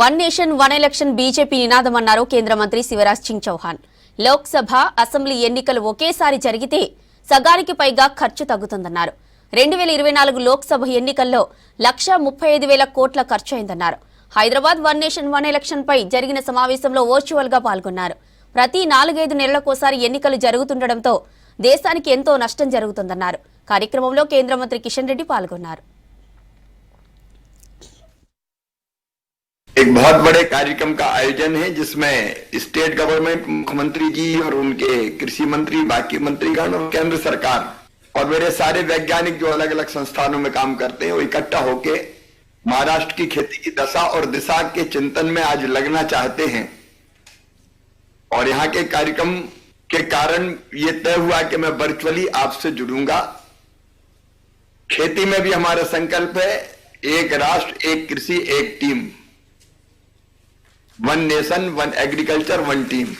One nation one election BJP నినాదమన్నారు కేంద్ర మంత్రి Shivraj Singh Chouhan. Lok Sabha assembly ఎన్నికలు ఒకేసారి జరిగితే సగానికి పైగా ఖర్చు తగ్గుతుందన్నారు. రెండు వేల ఇరవై నాలుగు లోక్సభ ఎన్నికల్లో లక్ష ముప్పై ఐదు వేల కోట్ల ఖర్చు అయిందన్నారు. Hyderabad one nation one election పై జరిగిన సమావేశంలో వర్చువల్గా పాల్గొన్నారు. ప్రతి నాలుగైదు నెలలకోసారి ఎన్నికలు జరుగుతుండటంతో దేశానికి ఎంతో నష్టం జరుగుతుందన్నారు. కార్యక్రమంలో కేంద్ర మంత్రి కిషన్ రెడ్డి పాల్గొన్నారు. एक बहुत बड़े कार्यक्रम का आयोजन है, जिसमें स्टेट गवर्नमेंट मुख्यमंत्री जी और उनके कृषि मंत्री, बाकी मंत्रीगण और केंद्र सरकार और मेरे सारे वैज्ञानिक जो अलग अलग संस्थानों में काम करते हैं, वो इकट्ठा होके महाराष्ट्र की खेती की दशा और दिशा के चिंतन में आज लगना चाहते हैं। और यहाँ के कार्यक्रम के कारण ये तय हुआ कि मैं वर्चुअली आपसे जुड़ूँगा। खेती में भी हमारा संकल्प है, एक राष्ट्र, एक कृषि, एक team. One nation, one agriculture, one team.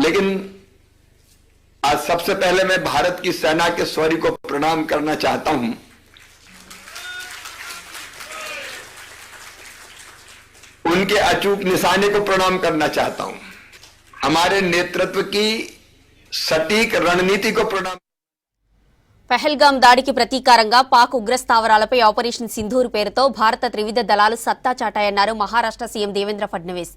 लेकिन आज सबसे पहले मैं भारत की सेना के शौर्य को प्रणाम करना चाहता हूँ। उनके अचूक निशाने को प्रणाम करना चाहता हूँ। हमारे नेतृत्व की सटीक रणनीति को प्रणाम పెహల్గాం దాడికి ప్రతీకారంగా పాక్ ఉగ్రస్థావరాలపై ఆపరేషన్ సింధూర్ పేరుతో భారత త్రివిధ దళాలు సత్తా చాటాయన్నారు మహారాష్ట్ర సీఎం దేవేంద్ర ఫడ్నవీస్.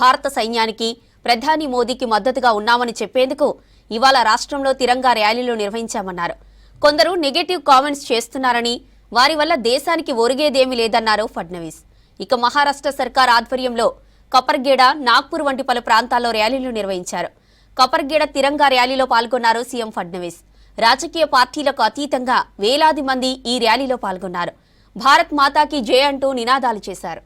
భారత సైన్యానికి ప్రధాని మోదీకి మద్దతుగా ఉన్నామని చెప్పేందుకు ఇవాళ రాష్ట్రంలో తిరంగా ర్యాలీలు నిర్వహించామన్నారు. కొందరు నెగటివ్ కామెంట్స్ చేస్తున్నారని వారి వల్ల దేశానికి ఒరిగేదేమీ లేదన్నారు ఫడ్నవీస్. ఇక మహారాష్ట్ర సర్కార్ ఆధ్వర్యంలో కపర్గేడ నాగ్పూర్ వంటి పలు ప్రాంతాల్లో ర్యాలీలు నిర్వహించారు. కపర్గేడ తిరంగా ర్యాలీలో పాల్గొన్నారు సీఎం ఫడ్నవీస్. రాజకీయ పార్టీలకు అతీతంగా వేలాది మంది ఈ ర్యాలీలో పాల్గొన్నారు. భారత్ మాతాకి జయ అంటూ నినాదాలు చేశారు.